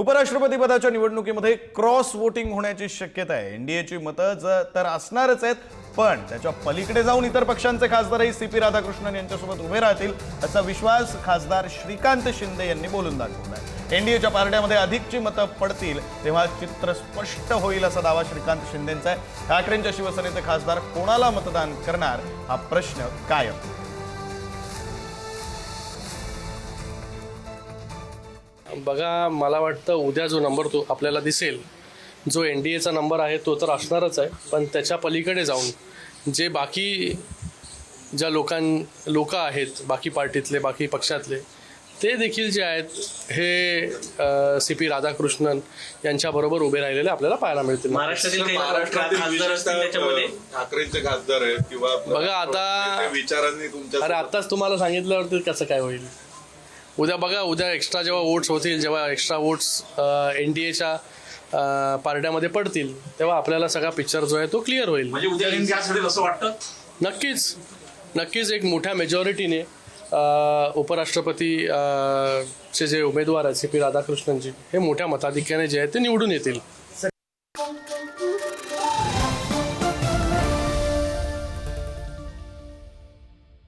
उपराष्ट्रपती पदाच्या निवडणुकीमध्ये क्रॉस वोटिंग होण्याची शक्यता आहे. एनडीएची मतं तर असणारच आहेत पण त्याच्या पलीकडे जाऊन इतर पक्षांचे खासदारही सी पी राधाकृष्णन यांच्यासोबत उभे राहतील असा विश्वास खासदार श्रीकांत शिंदे यांनी बोलून दाखवलाय एनडीएच्या पारड्यामध्ये अधिकची मतं पडतील तेव्हा चित्र स्पष्ट होईल असा दावा श्रीकांत शिंदेंचा आहे. ठाकरेंच्या शिवसेनेचे खासदार कोणाला मतदान करणार हा प्रश्न कायम. बघा मला वाटतं उद्या जो नंबर तो आपल्याला दिसेल जो एन डी एचा नंबर आहे तो तर असणारच आहे पण त्याच्या पलीकडे जाऊन जे बाकी ज्या लोकां लोक आहेत बाकी पार्टीतले बाकी पक्षातले ते देखील जे आहेत हे सी पी राधाकृष्णन यांच्याबरोबर उभे राहिलेले आपल्याला पाहायला मिळतील. महाराष्ट्रातील काही महाराष्ट्रातील खासदार असतील त्याच्यामध्ये? विशेषतः ठाकरेंचे खासदार आहेत किंवा बघा आता- विचारांनी तुमच्या अरे आत्ताच तुम्हाला सांगितल्यावरती कसं काय होईल? उद्या बघा उद्या एक्स्ट्रा जेव्हा वोट्स होतील जेव्हा एक्स्ट्रा वोट्स एन डी एच्या पार्ट्यामध्ये पडतील तेव्हा आपल्याला सगळा पिक्चर जो आहे तो क्लिअर होईल. म्हणजे असं वाटतं? नक्कीच नक्कीच एक मोठ्या मेजॉरिटीने उपराष्ट्रपती चे जे उमेदवार आहेत सी पी राधाकृष्णनजी हे मोठ्या मताधिक्याने जे आहेत ते निवडून येतील.